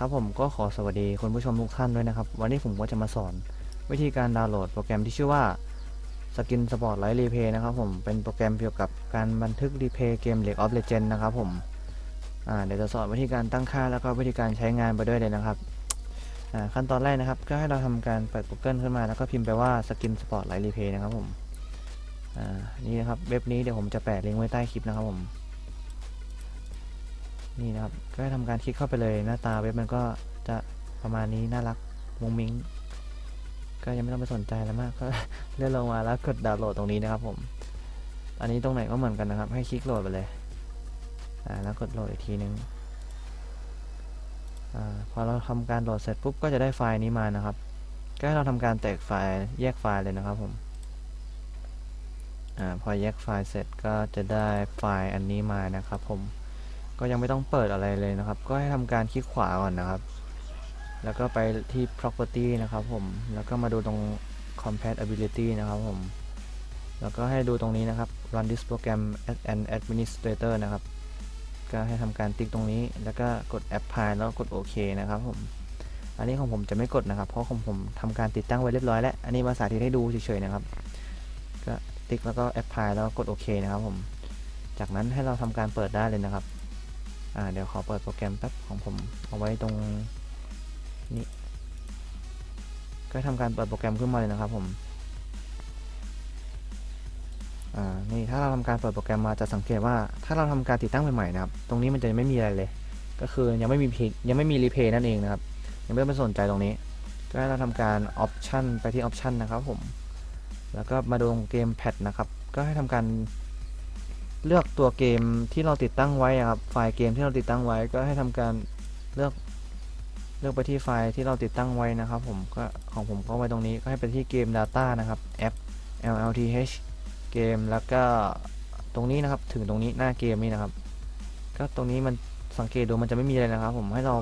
ครับผมก็ขอสวัสดีคุณผู้ชมทุกท่านด้วยนะครับ วันนี้ผมก็จะมาสอนวิธีการดาวน์โหลดโปรแกรมที่ชื่อว่า Skin Spotlight Replay นะครับผมเป็นโปรแกรมเกี่ยวกับการบันทึกรีเพย์เกม League of Legends นะครับผม เดี๋ยวจะสอนวิธีการตั้งค่าแล้วก็วิธีการใช้งานไปด้วยเลยนะครับขั้นตอนแรกนะครับ ก็ให้เราทำการเปิด Google ขึ้นมา แล้วก็พิมพ์ไปว่า Skin Spotlight Replay นะครับผมนี่นะครับเว็บนี้เดี๋ยวผมจะแปะลิงก์ไว้ใต้คลิปนะครับผมนี่นะครับก็ให้ทำการคลิกเข้าไปเลยหน้าตาเว็บมันก็จะประมาณนี้น่ารักมุงมิงก็ยังไม่ต้องไปสนใจอะไรมากก็เลื่อนลงมาแล้วกดดาวน์โหลดตรงนี้นะครับผม อันนี้ตรงไหนก็เหมือนกันนะครับ ให้คลิกโหลดไปเลย แล้วกดโหลดอีกทีนึงอ่าพอเราทำการโหลดเสร็จปุ๊บก็จะได้ไฟล์นี้มานะครับ ก็ให้เราทำการแตกไฟล์แยกไฟล์เลยนะครับผมอพอแยกไฟล์เสร็จก็จะได้ไฟล์อันนี้มานะครับผมก็ยังไม่ต้องเปิดอะไรเลยนะครับ ก็ให้ทำการคลิกขวาก่อนนะครับ แล้วก็ไปที่ property นะครับผมแล้วก็มาดูตรง compatibility นะครับผมแล้วก็ให้ดูตรงนี้นะครับ run this program as an administrator นะครับ ก็ให้ทำการติ๊กตรงนี้ แล้วก็กด apply แล้วกดโอเคนะครับผม อันนี้ของผมจะไม่กดนะครับ เพราะของผมทำการติดตั้งไว้เรียบร้อยแล้ว อันนี้มาสาธิตให้ดูเฉยๆนะครับ ก็ติ๊กแล้วก็ apply แล้วกดโอเคนะครับผม จากนั้นให้เราทำการเปิดได้เลยนะครับ อ่าเดี๋ยวขอเปิดโปรแกรมแป๊บของผมเอาไว้ตรงนี้ ก็ทำการเปิดโปรแกรมขึ้นมาเลยนะครับผม อ่านี่ถ้าเราทำการเปิดโปรแกรมมาจะสังเกตว่าถ้าเราทำการติดตั้งใหม่ๆนะครับ ตรงนี้มันจะไม่มีอะไรเลย ก็คือยังไม่มียังไม่มีรีเพย์นั่นเองนะครับ ยังไม่ต้องไปสนใจตรงนี้ ก็ให้เราทำการออปชันไปที่ออปชันนะครับผม แล้วก็มาดูตรงเกมแพดนะครับ ก็ให้ทำการเลือกตัวเกมที่เราติดตั้งไว้ครับ ไฟล์เกมที่เราติดตั้งไว้ ก็ให้ทำการเลือกเลือกไปที่ไฟล์ที่เราติดตั้งไว้นะครับ ผมก็ของผมก็ไว้ตรงนี้ก็ให้ไปที่เกม Data นะครับแอป LLTH เกมแล้วก็ตรงนี้นะครับถึงตรงนี้หน้าเกมนี่นะครับ ก็ตรงนี้มันสังเกตดูมันจะไม่มีอะไรนะครับ ผมให้เรา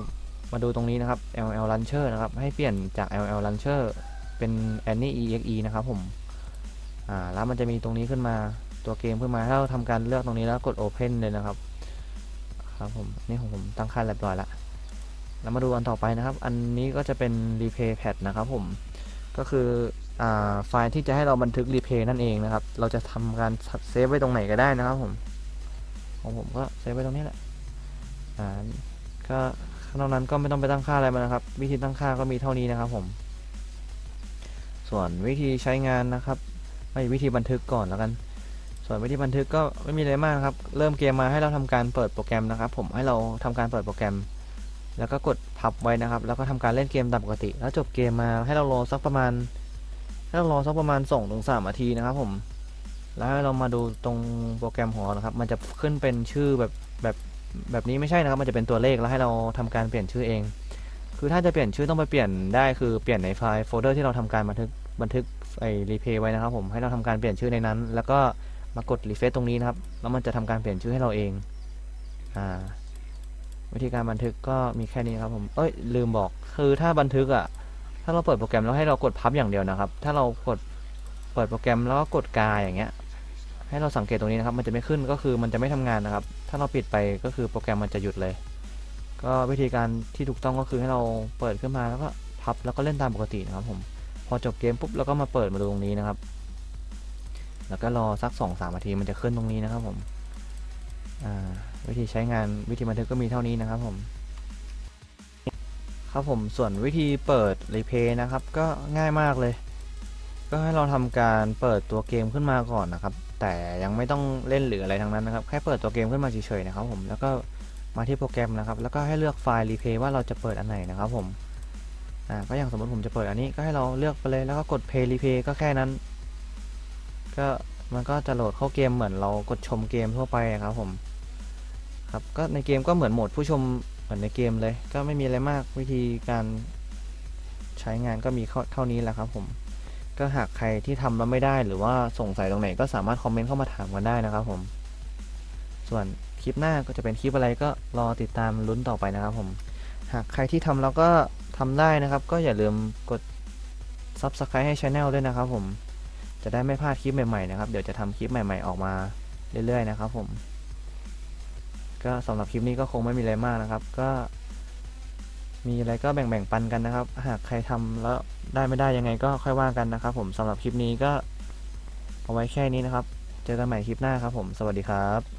มาดูตรงนี้นะครับ LL Launcher นะครับ ให้เปลี่ยนจาก LL Launcher เป็น Any EXE นะครับผมอ่าแล้วมันจะมีตรงนี้ขึ้นมาตัวเกมขึ้นมาถ้าเราทำการเลือกตรงนี้แล้วกด Open เลยนะครับครับผมนี่ของผมตั้งค่าเรียบร้อยล้วแล้วมาดูอันต่อไปนะครับ อันนี้ก็จะเป็น Replay Pad นะครับผมก็คือ ไฟล์ที่จะให้เราบันทึก Replay นั่นเองนะครับ เราจะทำการเซฟไว้ตรงไหนก็ได้นะครับผมของผมก็เซฟไว้ตรงนี้แหละอ่าก็นอกนั้นก็ไม่ต้องไปตั้งค่าอะไรมานะครับ วิธีตั้งค่าก็มีเท่านี้นะครับผม ส่วนวิธีใช้งานนะครับไม่วิธีบันทึกก่อนแล้วกัน ส่วนวิธีบันทึกก็ไม่มีอะไรมากนะครับ เริ่มเกมมาให้เราทำการเปิดโปรแกรมนะครับ ผมให้เราทำการเปิดโปรแกรม แล้วก็กดพับไว้นะครับ แล้วก็ทำการเล่นเกมตามปกติ แล้วจบเกมมาให้เรารอสักประมาณ ให้ารอสักประมาณ2-3ถึงนาทีนะครับผม แล้วให้เรามาดูตรงโปรแกรมของเรานะครับ มันจะขึ้นเป็นชื่อแบบแบบแบบนี้ไม่ใช่นะครับ มันจะเป็นตัวเลขแล้วให้เราทำการเปลี่ยนชื่อเอง คือถ้าจะเปลี่ยนชื่อต้องไปเปลี่ยนได้คือเปลี่ยนในไฟล์โฟลเดอร์ที่เราทำการบันทึกบันทึกไอ้รีเพย์ไว้นะครับผม ให้เราทำการเปลี่ยนชื่อในนั้น แล้วก็มากดรีเฟซตรงนี้นะครับ แล้วมันจะทำการเปลี่ยนชื่อให้เราเอง อ่า วิธีการบันทึกก็มีแค่นี้ครับผม เอ้ยลืมบอก คือถ้าบันทึกอะ่ะ ถ้าเราเปิดโปรแกรมแล้วให้เรากดพับอย่างเดียวนะครับ ถ้าเรากดเปิดโปรแกรมแล้วก็กดกายอย่างเงี้ย ให้เราสังเกตตรงนี้นะครับ มันจะไม่ขึ้นก็คือมันจะไม่ทำงานนะครับ ถ้าเราปิดไปก็คือโปรแกรมมันจะหยุดเลย ก็วิธีการที่ถูกต้องก็คือให้เราเปิดขึ้นมาแล้วก็พับแล้วก็เล่นตามปกตินะครับ ผม พอจบเกมปุ๊บเราก็มาเปิดมาดูตรงนี้นะครับ แล้วก็รอสัก2อสามนาทีมันจะขึ้นตรงนี้นะครับผมอ่าวิธีใช้งานวิธีบันทึกก็มีเท่านี้นะครับผม ครับผมส่วนวิธีเปิดรีเพย์นะครับ ก็ง่ายมากเลย ก็ให้เราทำการเปิดตัวเกมขึ้นมาก่อนนะครับ แต่ยังไม่ต้องเล่นหรืออะไรทั้งนั้นนะครับ แค่เปิดตัวเกมขึ้นมาเฉยๆนะครับผมแล้วก็มาที่โปรแกรมนะครับ แล้วก็ให้เลือกไฟล์รีเพย์ว่าเราจะเปิดอันไหนนะครับผมอ่าก็อย่างสมมติผมจะเปิดอันนี้ก็ให้เราเลือกไปเลยแล้วก็กด play replay ก็แค่นั้น ก็มันก็จะโหลดเข้าเกมเหมือนเรากดชมเกมทั่วไปอะครับผมครับก็ในเกมก็เหมือนโหมดผู้ชม เหมือนในเกมเลย ก็ไม่มีอะไรมากวิธีการใช้งานก็มีเท่านี้แหละครับผม ก็หากใครที่ทำแล้วไม่ได้หรือว่าสงสัยตรงไหนก็สามารถคอมเมนต์เข้ามาถามกันได้นะครับผม ส่วนคลิปหน้าก็จะเป็นคลิปอะไรก็รอติดตามลุ้นต่อไปนะครับผม หากใครที่ทำแล้วก็ทำได้นะครับ ก็อย่าลืมกด Subscribe ให้ Channel ด้วยนะครับผม จะได้ไม่พลาดคลิปใหม่ๆนะครับ เดี๋ยวจะทำคลิปใหม่ ๆออกมาเรื่อยๆนะครับผม ก็สำหรับคลิปนี้ก็คงไม่มีอะไรมากนะครับ ก็ มีอะไรก็แบ่งๆปันกันนะครับ หากใครทำแล้วได้ไม่ได้ยังไงก็ค่อยว่ากันนะครับ ผมสำหรับคลิปนี้ก็เอาไว้แค่นี้นะครับ เจอกันใหม่คลิปหน้าครับผม สวัสดีครับ